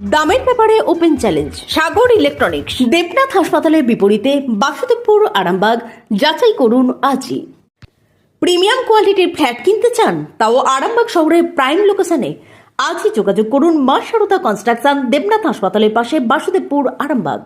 দামের ব্যাপারে open challenge Sagar electronics Debnath হাসপাতালের বিপরীতে বাসুদেবপুর, আরামবাগ, যাচাই করুন আজই। প্রিমিয়াম কোয়ালিটির ফ্ল্যাট কিনতে চান, তাও আরামবাগ শহরের প্রাইম লোকেশনে আজই যোগাযোগ করুন মা সারদা কনস্ট্রাকশন দেবনাথ হাসপাতালের পাশে বাসুদেবপুর, আরামবাগ।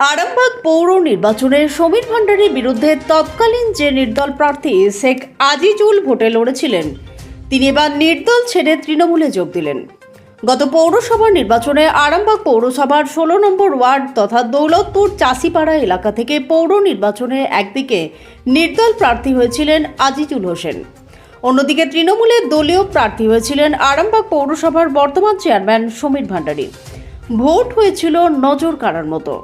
আরামবাগ পৌর নির্বাচনে সমীর ভান্ডারীর বিরুদ্ধে তৎকালীন যে নির্দল প্রার্থী শেখ আজিজুল ভোটে লড়েছিলেন, তিনি এবার নির্দল ছেড়ে তৃণমূলে যোগ দিলেন। গত পৌরসভা নির্বাচনে আরামবাগ পৌরসভার ষোলো নম্বর ওয়ার্ড তথা দৌলতপুর চাষিপাড়া এলাকা থেকে পৌর নির্বাচনে একদিকে নির্দল প্রার্থী হয়েছিলেন আজিজুল হোসেন। অন্যদিকে তৃণমূলের দলীয় প্রার্থী হয়েছিলেন আরামবাগ পৌরসভার বর্তমান চেয়ারম্যান সমীর ভান্ডারী। ভোট হয়েছিল নজর কাড়ার মতো।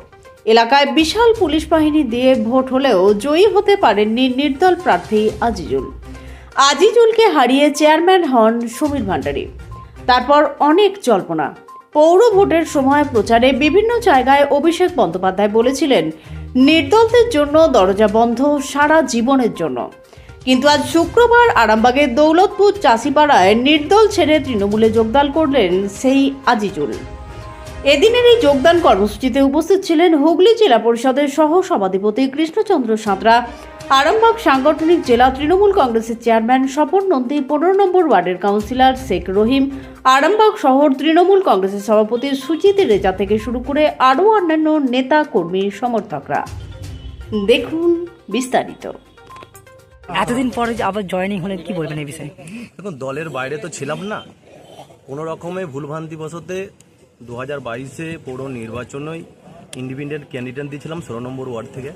এলাকায় বিশাল পুলিশ বাহিনী দিয়ে ভোট হলেও জয়ী হতে পারেননি নির্দল প্রার্থী আজিজুল। আজিজুলকে হারিয়ে চেয়ারম্যান হন সমীর ভান্ডারী। তারপর অনেক জল্পনা। পৌর ভোটের সময় প্রচারে বিভিন্ন জায়গায় অভিষেক বন্দ্যোপাধ্যায় বলেছিলেন, নির্দলদের জন্য দরজা বন্ধ সারা জীবনের জন্য। কিন্তু আজ শুক্রবার আরামবাগের দৌলতপুর চাষিপাড়ায় নির্দল ছেড়ে তৃণমূলে যোগদান করলেন সেই আজিজুল। এদিনের এই যোগদান কর্মসূচিতে উপস্থিত ছিলেন হুগলি জেলা পরিষদের সহ সভাধিপতি কৃষ্ণচন্দ্র সাঁতরা আরামবাগ সাংগঠনিক জেলা তৃণমূল কংগ্রেসের চেয়ারম্যান স্বপন নন্দী পনেরো নম্বর ওয়ার্ডের কাউন্সিলর শেখ রহিম আরামবাগ শহর তৃণমূল কংগ্রেসের সভাপতি সুচিত রেজা থেকে শুরু করে আরও অন্যান্য নেতা কর্মী সমর্থকরা। দেখুন বিস্তারিত। এতদিন পরে আবার জয়েনিং হলেন কি বলবেন এই বিষয়ে? দেখুন দলের বাইরে তো ছিলাম না। কোনো রকমে ভুলভ্রান্তিবশতে দু হাজার বাইশে পৌর নির্বাচনেই ইন্ডিপেন্ডেন্ট ক্যান্ডিডেট দিয়েছিলাম ষোলো নম্বর ওয়ার্ড থেকে।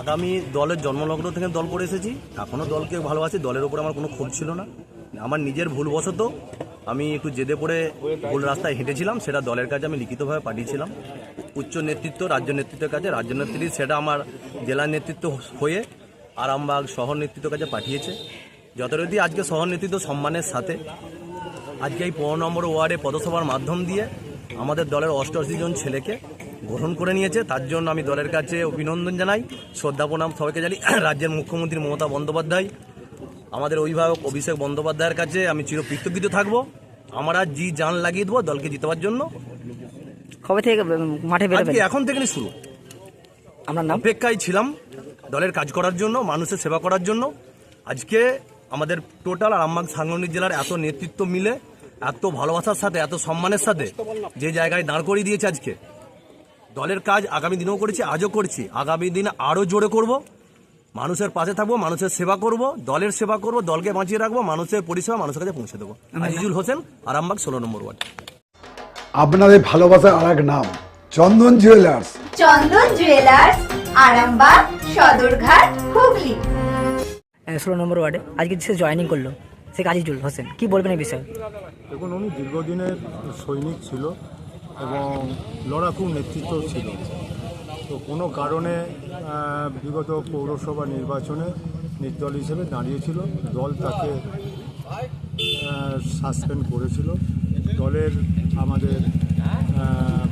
আগামী দলের জন্মলগ্ন থেকে দল করে এসেছি। এখনও দলকে ভালোবাসি, দলের ওপর আমার কোনো ক্ষোভ ছিল না। আমার নিজের ভুলবশত আমি একটু জেদে পড়ে ভুল রাস্তায় হেঁটেছিলাম, সেটা দলের কাছে আমি লিখিতভাবে পাঠিয়েছিলাম। উচ্চ নেতৃত্ব, রাজ্য নেতৃত্বের কাছে রাজ্য নেতৃত্ব সেটা আমার জেলা নেতৃত্ব হয়ে আরামবাগ শহর নেতৃত্বের কাছে পাঠিয়েছে। যথারীতি আজকে শহর নেতৃত্ব সম্মানের সাথে, আজকে এই পনেরো নম্বর ওয়ার্ডে পদসভার মাধ্যম দিয়ে আমাদের দলের অষ্টআশি জন ছেলেকে গ্রহণ করে নিয়েছে। তার জন্য আমি দলের কাছে অভিনন্দন জানাই। শ্রদ্ধা প্রণাম সবাইকে জানি রাজ্যের মুখ্যমন্ত্রী মমতা বন্দ্যোপাধ্যায়। আমাদের অভিভাবক অভিষেক বন্দ্যোপাধ্যায়ের কাছে আমি চিরকৃতজ্ঞ থাকব। আমরা জি জান লাগিয়ে দেবো দলকে জিতবার জন্য। কবে থেকে মাঠে বেরোবেন? এখন থেকেই শুরু। আপনার নাম? অপেক্ষায় ছিলাম দলের কাজ করার জন্য মানুষের সেবা করার জন্য। আজকে আমাদের টোটাল আরামবাগ সাংগঠনিক জেলার এত নেতৃত্ব মিলে এত ভালোবাসার সাথে এত সম্মানের সাথে যে জায়গায় দাঁড় করিয়ে দিয়েছে আজকে দলের কাজ আগামী দিনেও করেছি আজও করছি। আগামী দিনে আরও জোরে করব। মানুষের পাশে থাকব মানুষের সেবা করব দলের সেবা করব দলকে বাঁচিয়ে রাখব মানুষের পরিষেবা মানুষের কাছে পৌঁছে দেবো। আজিজুল হোসেন আরামবাগ ষোলো নম্বর ওয়ার্ড। আপনাদের ভালোবাসার আর এক নাম চন্দন জুয়েলার্স। চন্দন জুয়েলার্স আরামবাগ সদরঘাট হুগলি। ষোলো নম্বর ওয়ার্ডে আজকে সে জয়েনিং করল সে আজিজুল হোসেন কি বলবেন এই বিষয়ে? দেখুন উনি দীর্ঘদিনের সৈনিক ছিল। এবং লড়াকু নেতৃত্ব ছিল। তো কোনো কারণে বিগত পৌরসভা নির্বাচনে নির্দল হিসেবে দাঁড়িয়েছিল। দল তাকে সাসপেন্ড করেছিল। দলের আমাদের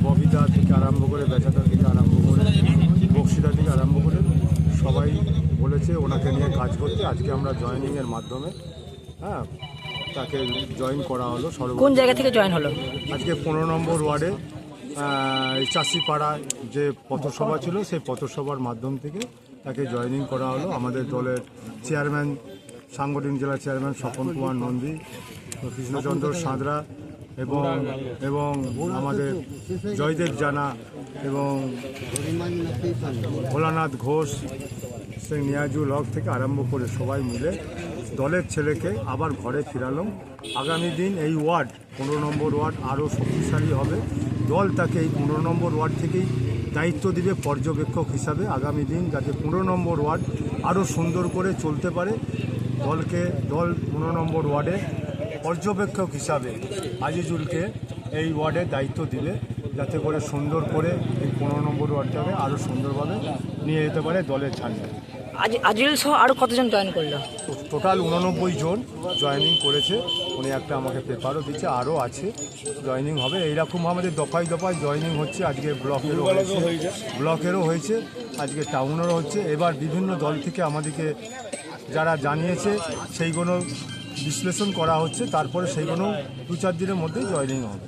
ববিতা থেকে আরম্ভ করে বেচাটা থেকে আরম্ভ করে বক্সিটা থেকে আরম্ভ করে, সবাই বলেছে ওনাকে নিয়ে কাজ করতে। আজকে আমরা জয়েনিংয়ের মাধ্যমে হ্যাঁ তাকে জয়েন করা হলো সর্ব কোন জায়গা থেকে জয়েন হলো? আজকে পনেরো নম্বর ওয়ার্ডে চাষিপাড়ায় যে পথসভা ছিল সেই পথসভার মাধ্যম থেকে তাকে জয়েনিং করা হলো। আমাদের দলের চেয়ারম্যান সাংগঠনিক জেলা চেয়ারম্যান স্বপন কুমার নন্দী কৃষ্ণচন্দ্র সাঁতরা এবং এবং আমাদের জয়দেব জানা এবং ভোলানাথ ঘোষ সেই নিয়াজুল হক থেকে আরম্ভ করে সবাই মিলে দলের ছেলেকে আবার ঘরে ফিরালাম। আগামী দিন এই ওয়ার্ড, পনেরো নম্বর ওয়ার্ড আরও শক্তিশালী হবে। দল তাকে এই পনেরো নম্বর ওয়ার্ড থেকেই দায়িত্ব দিবে পর্যবেক্ষক হিসাবে আগামী দিন, যাতে পনেরো নম্বর ওয়ার্ড আরও সুন্দর করে চলতে পারে। দলকে, দল পনেরো নম্বর ওয়ার্ডে পর্যবেক্ষক হিসাবে আজিজুলকে এই ওয়ার্ডে দায়িত্ব দিবে, যাতে করে সুন্দর করে এই পনেরো নম্বর ওয়ার্ডটাকে আরও সুন্দরভাবে নিয়ে যেতে পারে দলের ঝান্ডা আজ আজিজুল সহ আরও কতজন জয়েন করল? টোটাল উননব্বই জন জয়েনিং করেছে। উনি একটা আমাকে পেপারও দিচ্ছে আরও আছে জয়েনিং হবে। এইরকম আমাদের দফায় দফায় জয়েনিং হচ্ছে। আজকে ব্লকেরও হয়েছে। ব্লকেরও হয়েছে। আজকে টাউনেরও হচ্ছে। এবার বিভিন্ন দল থেকে আমাদেরকে যারা জানিয়েছে সেইগুলো বিশ্লেষণ করা হচ্ছে। তারপরে সেইগুলো দু চার দিনের মধ্যেই জয়নিং হবে।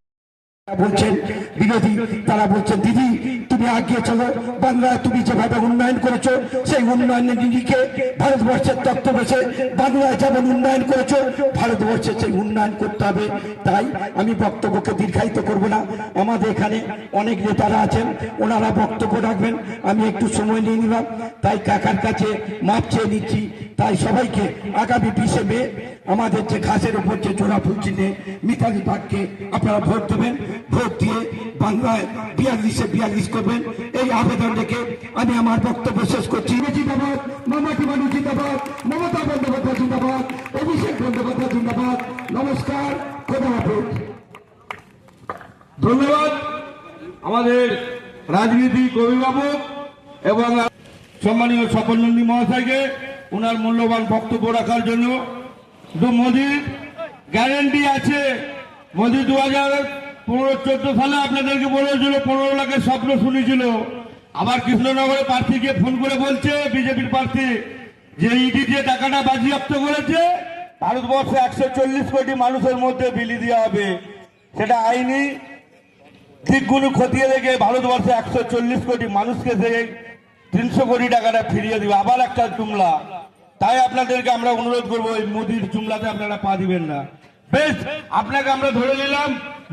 বলছেন, বিরোধী তারা বলছেন, দিদি, তুমি আগিয়ে চলো। বাংলায় তুমি যেভাবে উন্নয়ন করেছ, সেই উন্নয়নের নিরিখে ভারতবর্ষের বাংলায় যেমন উন্নয়ন করেছ, ভারতবর্ষে সেই উন্নয়ন করতে হবে। তাই আমি বক্তব্যকে দীর্ঘায়িত করব না। আমাদের এখানে অনেক নেতারা আছেন, ওনারা বক্তব্য রাখবেন। আমি একটু সময় নিয়ে নিলাম। তাই কাকার কাছে মাপ চেয়ে নিচ্ছি। তাই সবাইকে আগামী বিশে মে আমাদের যে ঘাসের উপর যে জোড়া ফুল চিহ্নে মিতালি বাগকে আপনারা ভোট দেবেন। ভোট দিয়ে বাংলায় বিয়াল্লিশে বিয়াল্লিশ করবেন। এই আবেদন রেখে আমি আমার বক্তব্য শেষ করছি। জিন্দাবাদ মামাটি মানুষ জিন্দাবাদ, মমতা বন্দ্যোপাধ্যায় জিন্দাবাদ, অভিষেক বন্দ্যোপাধ্যায় জিন্দাবাদ। নমস্কার, খোদা ধন্যবাদ আমাদের রাজনীতিক অভিভাবক এবং সম্মানীয় স্বপন নন্দী মহাশয়কে। ওনার মূল্যবান বক্তব্য রাখার জন্য তো মোদির গ্যারেন্টি আছে। মোদি দু হাজার পনেরো, চোদ্দ সালে আপনাদেরকে বলেছিল, পনেরো লাখের স্বপ্ন শুনেছিল। আবার কৃষ্ণনগরে প্রার্থীকে ফোন করে বলছে, বিজেপির প্রার্থী যে ইডি যে টাকাটা বাজেয়াপ্ত করেছে, ভারতবর্ষে একশো চল্লিশ কোটি মানুষের মধ্যে বিলি দেওয়া হবে। সেটা আইনি দিকগুলো খতিয়ে দেখে ভারতবর্ষে একশো চল্লিশ কোটি মানুষকে সে তিনশো কোটি টাকাটা ফিরিয়ে দিবে। আবার একটা জুমলা তাই আপনাদেরকে আমরা অনুরোধ করব, এই মোদির জুমলাতে আপনারা পা দিবেন না। বেশ, আপনাকে আমরা ধরে নিলাম,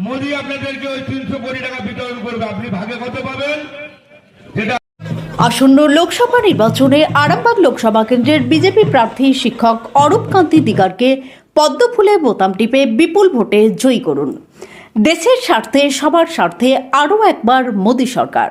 মোদি আপনাদেরকে ওই তিনশো কোটি টাকা বিতরণ করবে। আপনি ভাগে কত পাবেন? সেটা আসন্ন লোকসভা নির্বাচনে আরামবাগ লোকসভা কেন্দ্রের বিজেপি প্রার্থী শিক্ষক অরূপ কান্তি দিগারকে পদ্মফুলে বোতাম টিপে বিপুল ভোটে জয়ী করুন। দেশের স্বার্থে, সবার স্বার্থে আরও একবার মোদী সরকার।